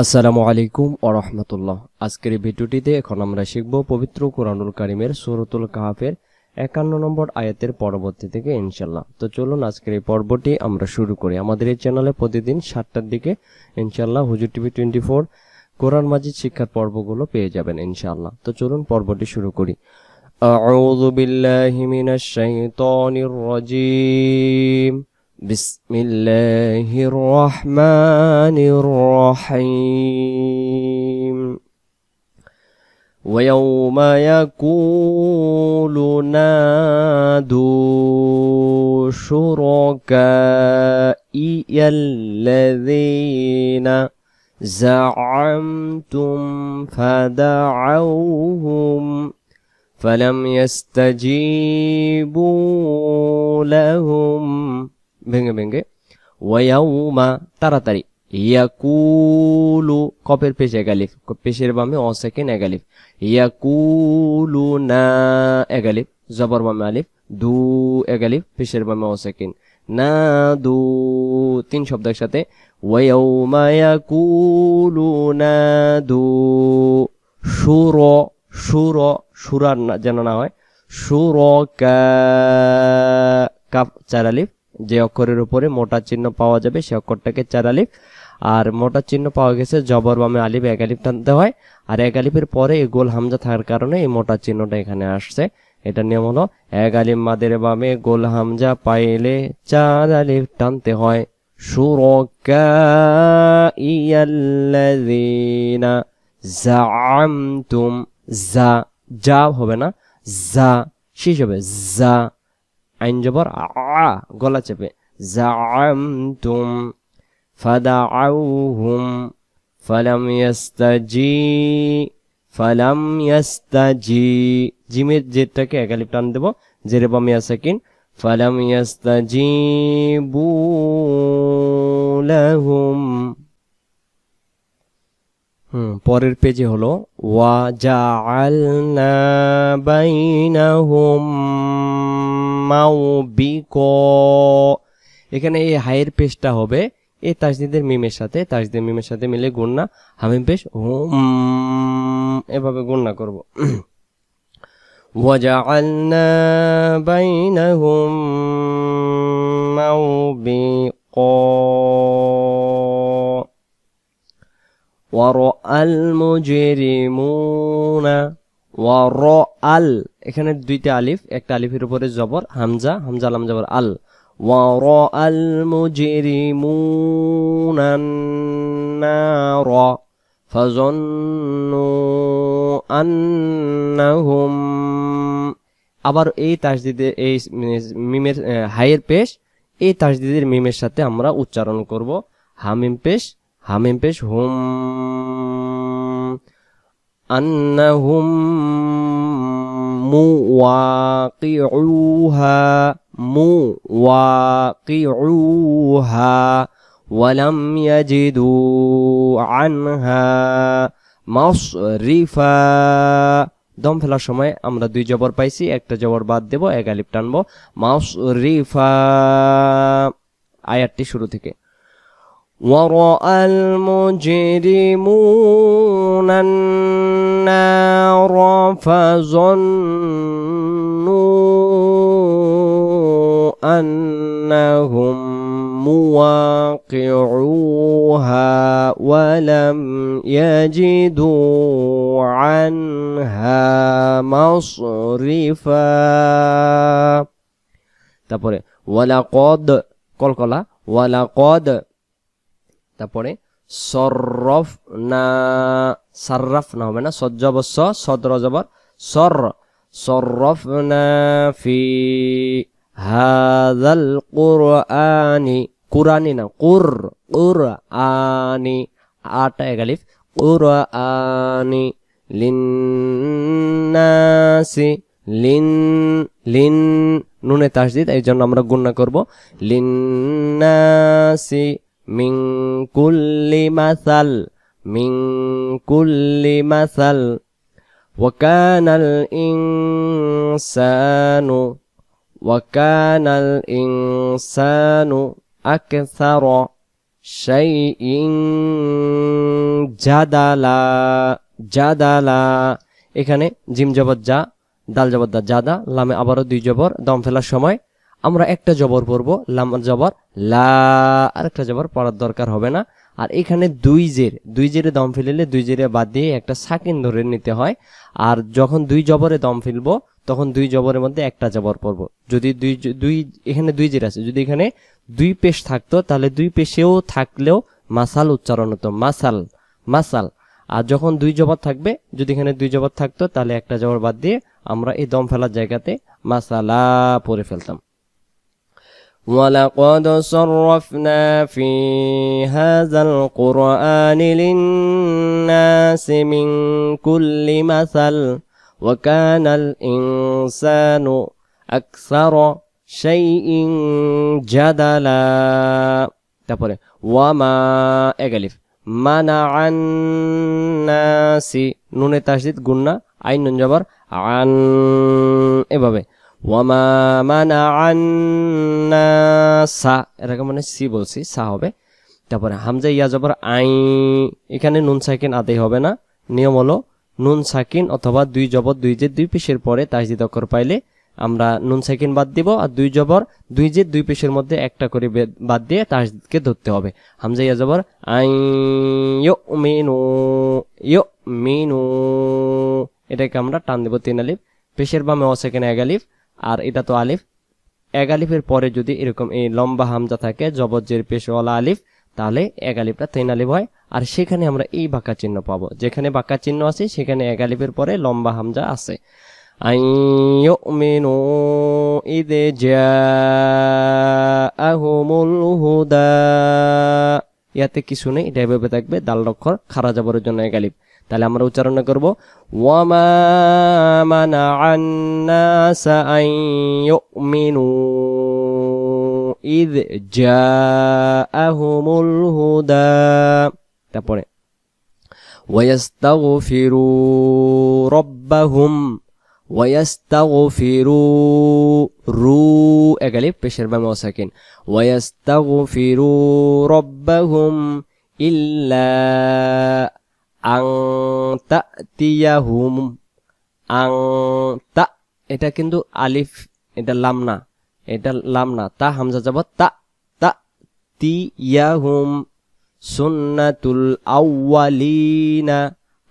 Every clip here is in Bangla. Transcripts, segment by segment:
আসসালামু আলাইকুম আরহামতুল্লাহ আজকের এই ভিডিওটিতে এখন আমরা শিখব পবিত্র কোরআনুল কারিমের সুরতুল কাহাফের একান্ন নম্বর আয়াতের পরবর্তী থেকে ইনশাল্লাহ তো চলুন আজকের এই পর্বটি আমরা শুরু করি আমাদের এই চ্যানেলে প্রতিদিন সাতটার দিকে ইনশাল্লাহ হুজুর টিভি টোয়েন্টি ফোর কোরআন মাজিদ শিক্ষার পর্বগুলো পেয়ে যাবেন ইনশাআল্লাহ তো চলুন পর্বটি শুরু করি أعوذ بالله من الشيطان الرجيم بسم الله الرحمن الرحيم. ويوم يقول نادوا شركائي الذين زعمتم فدعوهم فلم يستجيبوا لهم. ভেঙে ভেঙে ওয়াউমা তাড়াতাড়ি, ইয়াকুলু, কপের পেশ এগালিফ পেশের বামে অ সেকেন্ড এগালিফ ইয়াকুলু না এগালিফ জবর বামে আলিফ, দু এগালিফ পেশের বামে অ সেকেন্ড, না দু, তিন শব্দ একসাথে ওয়াউমা ইয়াকুলু না দু সুর সুর সুরার যেন না হয় সুর কা কাপ চার আলিফ যে অক্ষরের উপরে মোটা চিহ্ন পাওয়া যাবে, সে অক্ষরটাকে চার আলিফ। আর মোটা চিহ্ন পাওয়া গেছে জবর বামে আলিফ, এক আলিফ টানতে হয়। আর এক আলিফের পরে এই গোল হামজা থাকার কারণে এই মোটা চিহ্নটা এখানে আসছে। এটা নিয়ম হলো, এক আলিফ মাদের বামে গোল হামজা পাইলে চার আলিফ টানতে হয়। জা যা হবে না জা শেষ হবে জা আইন জবর, আ গলা চেপে, জাআমতুম ফাদাউহুম ফালাম ইয়াস্তাজি ফালাম ইয়াস্তাজি। জিমের জেরটাকে একালিপ টান দেব, জেরে বামিয়া সেকেন্ড ফালাম ইয়াস্তাজিবু লাহুম হুম পরের পেজে হলো ওয়া জাআলনা বাইনাহুম মাউবিক এখানে এই হাইয়ের পেজটা হবে এই তাজদিদের মিমের সাথে তাজদিদের মিমের সাথে মিলে গুণনা হামিম পেশ হুম এভাবে গুণনা করব وجعلنا بينهم موبقا ওয়ারআল মুজরিমুনা ওয়ারআল, এখানে দুইটা আলিফ, একটা আলিফের উপরে জবর, হামজা হামজা, লাম, জবর, আল। ওয়ারআল মুজরিমুনা নারা ফাজন্নু আন্নাহুম। আবার এই তাসদিদে, এই মিমের হায়ের পেশ, এই তাসদিদের মিমের সাথে আমরা উচ্চারণ করব হামিম পেশ হামিম পেশ হুম أنهم مواقعوها مواقعوها ولم يجدوا عنها مصرفا দম ফেলার সময় আমরা দুই জবর পাইছি একটা জবর বাদ দেব এক আলিফ টানবো মাসরিফা আয়াতটি শুরু থেকে ورأى المجرمون النار فظنوا أنهم مواقعوها ولم يجدوا عنها مصرفا তারপরে ওয়ালাকদ কলকলা ওয়ালাকদ তারপরে সরফ না সার্রাফ না হবে না? সজ্জব স সদর জবর সর সরফ না ফি হাদাল কুরআনি কুরআনি না, কুর, কুরআনি। আটা এগালিফ কুরআনি লিন্নাসি, লিন লিন, নুনে তাসদিদ এই জন্য আমরা গুণনা করব। লিন্নাসি মিং কুল্লি মাসাল মিং কুল্লি মাসাল وكان الإنسان وكان الإنسان أكثر شيء জাদালা জাদালা এখানে জিম জবর যা দাল জবর দা জাদা লামে আবারও দুই জবর দম ফেলার সময় আমরা একটা জবর পড়ব, লাম জবর, লা আর একটা জবর পড়ার দরকার হবে না। আর এখানে দুই জের, দুই জেরে দম ফেলিলে দুই জেরে বাদ দিয়ে একটা সাকিন ধরে নিতে হয়। আর যখন দুই জবরে দম ফেলব, তখন দুই জবরের মধ্যে একটা জবর পড়ব। যদি দুই দুই, এখানে দুই জের আছে। যদি এখানে দুই পেশ থাকতো, তাহলে দুই পেশেও থাকলেও মাসাল উচ্চারণ হতো, মাসাল মাসাল। আর যখন দুই জবর থাকবে, যদি এখানে দুই জবর থাকতো, তাহলে একটা জবর বাদ দিয়ে আমরা এই দম ফেলার জায়গাতে মাসালা পরে ফেলতাম। ولقد صرفنا في هذا القرآن للناس من كل مثل وكان الإنسان أكثر شيء جدلا তারপরে ওয়ামা এগালিফ মানা আন্নাসি নুনে তাসদিদ গুন্না আইন নুন জবর আন এভাবে ওয়ামা মানা আন্নাসা এরকম মানে সি বলছি, সা হবে। তারপরে হামজা ইয়া জবর আই এখানে নুন সাকিন আদেই হবে না। নিয়ম হলো নুন সাকিন অথবা দুই জবর, দুই যে দুই পেশের পরে তাসদিদ অক্ষর পাইলে আমরা নুন সাকিন বাদ দিব আর দুই জবর, দুই যে দুই পেশের মধ্যে একটা করে বাদ দিয়ে তাসদিদকে ধরতে হবে। হামজা ইয়া জবর আই ইয়ো মিনু ইয়ো মিনু এটাকে আমরা টান দেব তিন আলিফ। পেশের বামে অ সেকেন্ড এক আলিফ। আর এটা তো আলিফ। এক আলিফের পরে যদি এরকম এই লম্বা হামজা থাকে, জবজ্জের পেশওয়ালা আলিফ, তাহলে এক আলিফটা তিন আলিফ হয়। আর সেখানে আমরা এই বাঁকা চিহ্ন পাবো। যেখানে বাঁকা চিহ্ন আছে, সেখানে এক আলিফের পরে লম্বা হামজা আছে। ইয়াতে কিছু নেই, এটা এভাবে থাকবে। দাল অক্ষর খারা যাবরের জন্য আলিফ। তাহলে আমরা উচ্চারণ করব ওয়ামা মানাআন নাসা আন ইউমিনু ইদ জাআহুমুল হুদা তারপরে ويستغفروا ربهم ويستغفروا রু এগালিফ পেশের বামে অসাকিন ويستغفروا ربهم إلا আং তা তিয়াহুম আং তা এটা কিন্তু আলিফ, এটা লাম না এটা লাম না তা হামজা যাব তা তা তিয়াহুম সুন্নাতুল আউয়ালিনা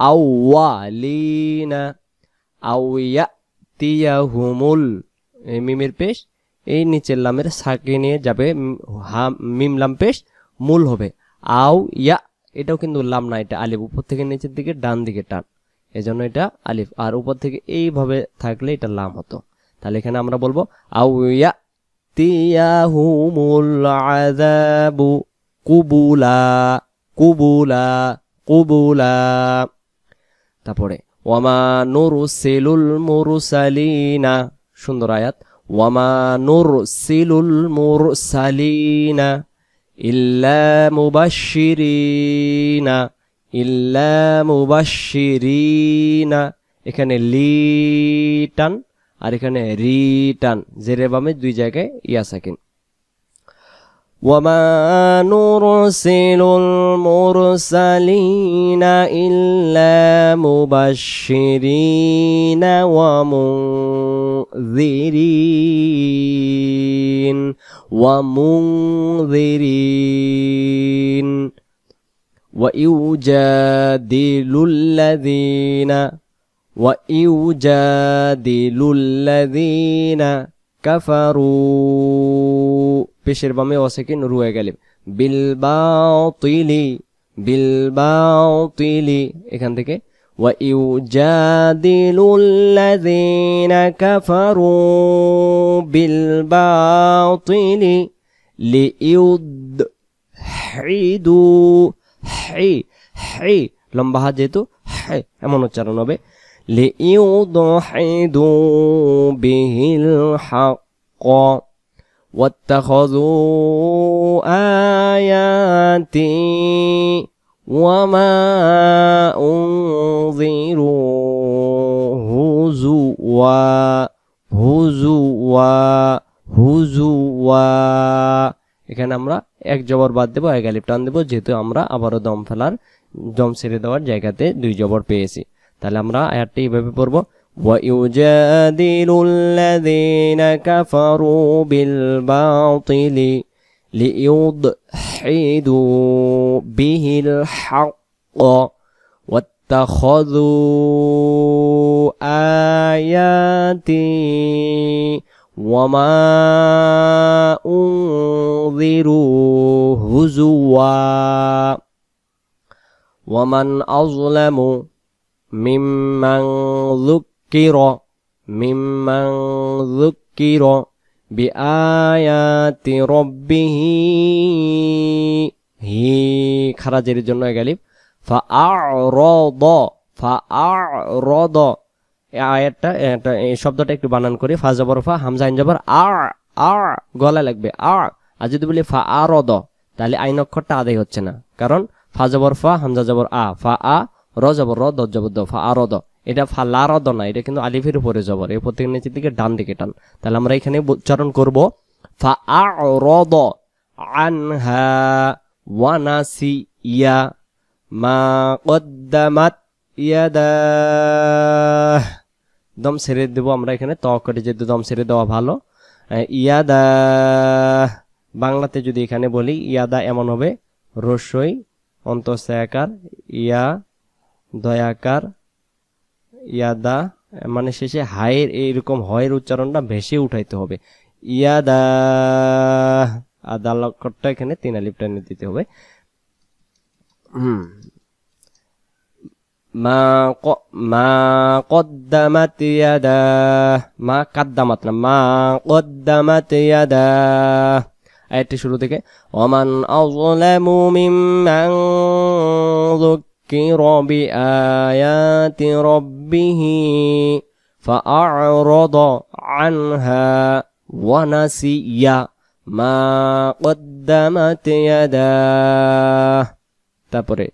আউয়ালিনা আউয়া তিয়াহুমুল মিমের পেশ, এই নিচের লামের সাকে নিয়ে যাবে হা, মিম লাম পেশ, মূল হবে আউ ইয়া এটাও কিন্তু লাম না, এটা আলিফ। উপর থেকে নিচের দিকে, ডান দিকে টান। এজন্য এটা আলিফ। আর উপর থেকে এইভাবে থাকলে এটা লাম হতো। তাহলে এখানে আমরা বলব আউ তিয়াহুমুল আযাবু কুবুলা কুবুলা কুবুলা। তারপরে, ওয়ামা সুন্দর আয়াত। ওয়ামা নুরসিলুল মুরসালিনা। ইল্লা মুবাশশিরিনা ইল্লা মুবাশশিরিনা এখানে লিটান আর এখানে রিটান জেরে বামে দুই জায়গায় ইয়া সাকিন وما نرسل المرسلين إلا مبشرين ومنذرين ومنذرين ويجادل الذين ويجادل الذين كفروا পেশের বামে অসেকেন্ড রুয়ে গেলে বিল বাতিলি বিল বাতিলি এখান থেকে وَيُجَادِلُ الَّذِينَ كَفَرُوا بِالْبَاطِلِ لِيُدْحِدُوا حي حي লম্বা হাত যেহেতু হাই এমন উচ্চারণ হবে لِيُدْحِدُوا بِهِ الْحَقَّ واتخذوا آياتي وما أنذروا هزوا হুজুয়া হুজুয়া এখানে আমরা এক জবর বাদ দেবো এক আলিফ টান দেবো যেহেতু আমরা আবারও দম ফেলার দম ছেড়ে দেওয়ার জায়গাতে দুই জবর পেয়েছি তাহলে আমরা আয়াতটি এইভাবে পড়বো ويجادل الذين كفروا بالباطل ليضحدوا به الحق واتخذوا آياتي وما أنذروا هزوا ومن أظلم ممن ذكر ممن ذكر বিআয়াতি রব্বিহি। হি, খারাজের জন্য গালিব ফা আরদ ফা আরদ আয়াতটা এই শব্দটা একটু বানান করি। ফা জবর, ফা হামজা আইন জবর। আর আর গলা লাগবে। আর আর যদি বলি ফা আরদ তাহলে আইন অক্ষরটা আদায় হচ্ছে না। কারণ ফা জবর, ফা হামজা জবর, আ। ফা, আ, র, জবর, র, দ, জবর, দ। ফা আরদ এটা ফা, লা রদ না, এটা কিন্তু আলিফের উপরে জবর। এর প্রত্যেক নিচের দিকে ডান দিকে টান। তাহলে আমরা এখানে উচ্চারণ করব, ফা আরদ আনহা ওয়ানাসি ইয়া, মা কদ্দামাত দম ছেড়ে দেব আমরা এখানে। ত করে যেহেতু দম ছেড়ে দেওয়া ভালো। ইয়াদা বাংলাতে যদি এখানে বলি ইয়াদা এমন হবে, রসই, অন্তঃসায়াকার, ইয়া, দয়াকার ইয়াদা মানে শেষে হায়ের এইরকম হয়ের উচ্চারণটা ভেসে উঠাইতে হবে। ইয়াদা আদা লক্ষরটা এখানে তিন আলিফটা নিয়ে দিতে হবে। হুম। মা মা মা না, মা শুরু থেকে, ওমান আযলামু যুক্কিরা বিআয়াতি রাব্বিহি فأعرض عنها ونسي ما قدمت يداه তারপরে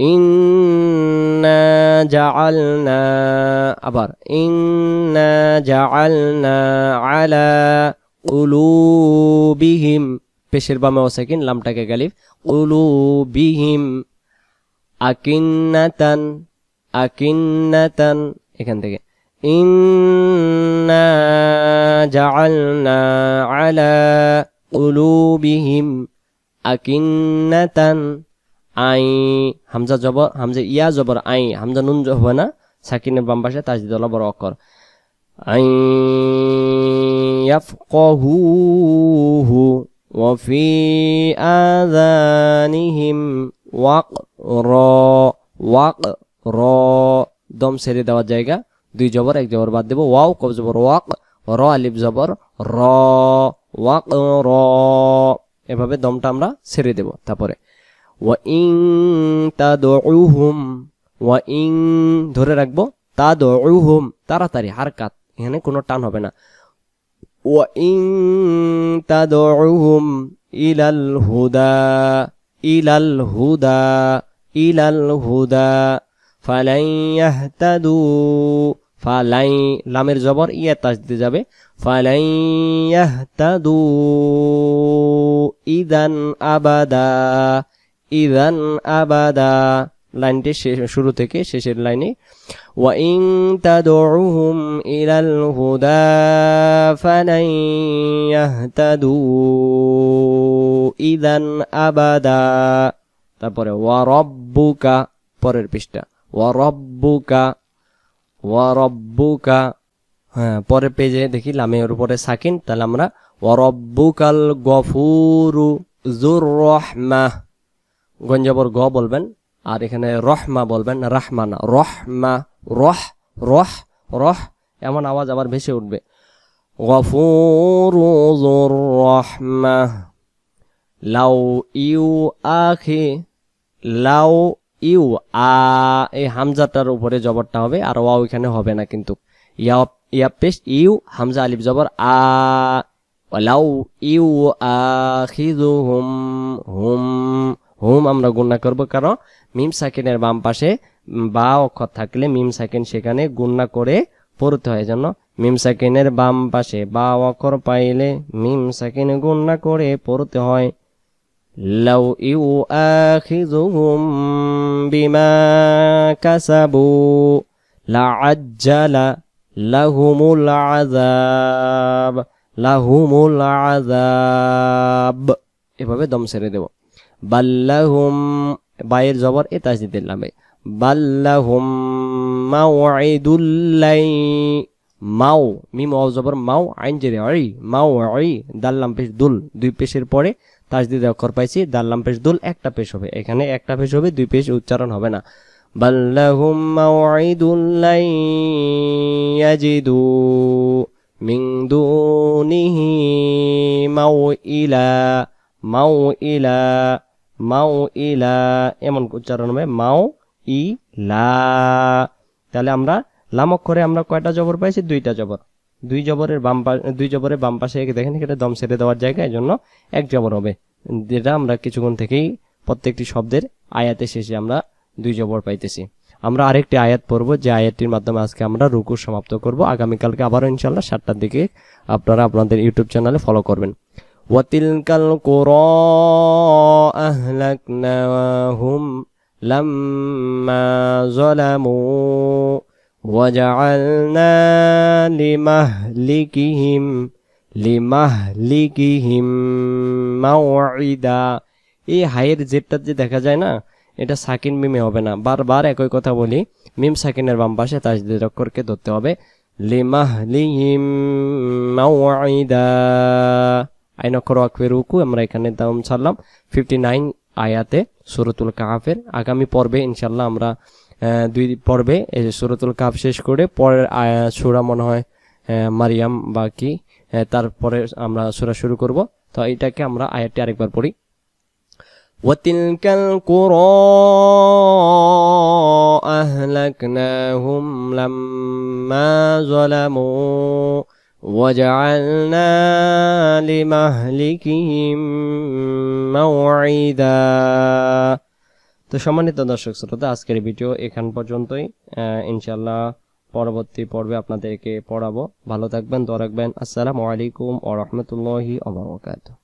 ইন্না জাআলনা আবার ইন্না জাআলনা আলা কুলুবিহিম পেশের বামে ওসাকিন, লামটাকে গালিফ বিহিম আকিন্নাতান আকিন্নাতান, এখান থেকে। ইন্না জাআলনা আলা কুলুবিহিম আকিন্নাতান, আই, হামজা জবর হামজা ইয়া জবর আই, হামজা নুন জ- হবে না, সাকিনের বাম পাশে তাজদিদুল্লাহ বড় অক্ষর। আই, ইয়াফকাহুহু وفي آذانهم وقر وقر দম ছেড়ে দেওয়ার জায়গা দুই জবর এক জবর বাদ দেবো ওয়াও কব জবর ওয়াক র আলিফ জবর র ওয়াক র এভাবে দমটা আমরা ছেড়ে দেব তারপরে ওয়াইং তাদউহুম ওয়াইং ধরে রাখবো তাদউহুম তাড়াতাড়ি হারকাত এখানে কোনো টান হবে না ওয়াইং তাদউহুম ইলাল হুদা ইলাল হুদা ইলাল হুদা ফালাই ইয়াহতাদু ফালাই লামের জবর ইয়া তাজ দিতে যাবে। ফালাই ইয়াহতাদু ইদান আবাদা ইদান আবাদা। লাইনটি শুরু থেকে শেষের লাইনে। ওয়াইং তাদুহুম ইলাল হুদা ফালাই ইয়াহতাদু ইদান আবাদা। তারপরে ওয়া রব্বুকা, পরের পৃষ্ঠা। ওয়া রব্বুকা ওয়া রব্বুকা হ্যাঁ পরের পেজে দেখি লামের উপরে সাকিন, তাহলে আমরা ওয়া রব্বুকাল গফুরু জুর রহমাহ গঞ্জাবর গ বলবেন। আর এখানে রহমা বলবেন রাহমান রহমা রহ রহ রহ, এমন আওয়াজ আবার ভেসে উঠবে। গফুরু জুর রহমা, লাউ ইউ আখি, লাউ ইউ আ, এই হামজাটার উপরে জবরটা হবে আর ওয়াও এখানে হবে না কিন্তু। ইয়া ইয়া ইউ, হামজা, আলিফ, জবর, আ, লাউ ইউ আখিযুহুম, হুম হুম, আমরা গুণনা করব কারণ মিম সাকিনের বাম পাশে বা অক্ষর থাকলে মিম সাকিন সেখানে গুণনা করে পড়তে হয়। জন্য মিম সাকিনের বাম পাশে বা অক্ষর পাইলে মিম সাকিন গুণনা করে পড়তে হয়। লাউ ইউআখিযুহুম বিমা কাসাবু, লাআজ্জালা লাহুমুল আযাব লাহুমুল আযাব। এভাবে দম ছেড়ে দেব। বাল্লাহুম, বায়ের জবর এ তাজদিদের লামে বাল্লাহুম মাউইদুল্লাই মাও, মিম জবর, মাও, আইন জেরে, আই, মাও, আই, দাল্লাম পেশ দুল, দুই পেশের পরে তাজদিদের অক্ষর পাইছি, দাল্লাম পেশ দুল, একটা পেশ হবে। এখানে একটা পেশ হবে, দুই পেশ উচ্চারণ হবে না। বাল্লাহুম মাউইদুল্লাই ইয়াজিদু মিন দুনিহি মাউইলা মাউইলা মাউইলা এমন উচ্চারণ হবে, মাও ই লা। তাহলে আমরা লাম অক্ষরে আমরা কয়টা জবর পাইছি? দুইটা জবর। দুই জবরের বাম দুই জবরের বাম পাশে দেখেন এখানে দম ছেড়ে দেওয়ার জায়গায় জন্য এক জবর হবে। যেটা আমরা কিছুক্ষণ থেকেই প্রত্যেকটি শব্দের আয়াতে শেষে আমরা দুই জবর পাইতেছি। আমরা আরেকটি আয়াত পড়ব, যে আয়াতটির মাধ্যমে আজকে আমরা রুকু সমাপ্ত করব। আগামীকালকে আবারও ইনশাল্লাহ সাতটার দিকে আপনারা আপনাদের ইউটিউব চ্যানেলে ফলো করবেন। وتلك القرى أهلكناهم لما ظلموا وجعلنا لمهلكهم لمهلكهم موعدا এই হাইয়ের জেটটা যে দেখা যায় না এটা সাকিন মিমে হবে না বারবার একই কথা বলি মিম সাকিনের বাম পাশে তাজদিদ অক্ষরকে ধরতে হবে লিমাহলিহিম মাওয়াইদা আইন অক্ষর ওয়াকফের রুকু আমরা এখানে দাম ছাড়লাম ফিফটি নাইন আয়াতে সুরতুল কাহাফের আগামী পর্বে ইনশাল্লাহ আমরা আহ, দুই পর্বে এই যে সুরতুল কাহাফ শেষ করে পরের আয়া- সূরা মনে হয় আহ, মারিয়াম বা কি আহ, তারপরে আমরা সূরা শুরু করব তো এটাকে আমরা আয়াতটি আরেকবার পড়ি وتلك القرى أهلكناهم لما ظلموا وجعلنا لمهلكهم موعدا তো সম্মানিত দর্শক শ্রোতা আজকের ভিডিও এখান পর্যন্তই আহ, ইনশাল্লাহ পরবর্তী পর্বে আপনাদেরকে পড়াবো ভালো থাকবেন দোয়া রাখবেন আসসালামু আলাইকুম ওয়া রাহমাতুল্লাহি ওয়া বারাকাতুহু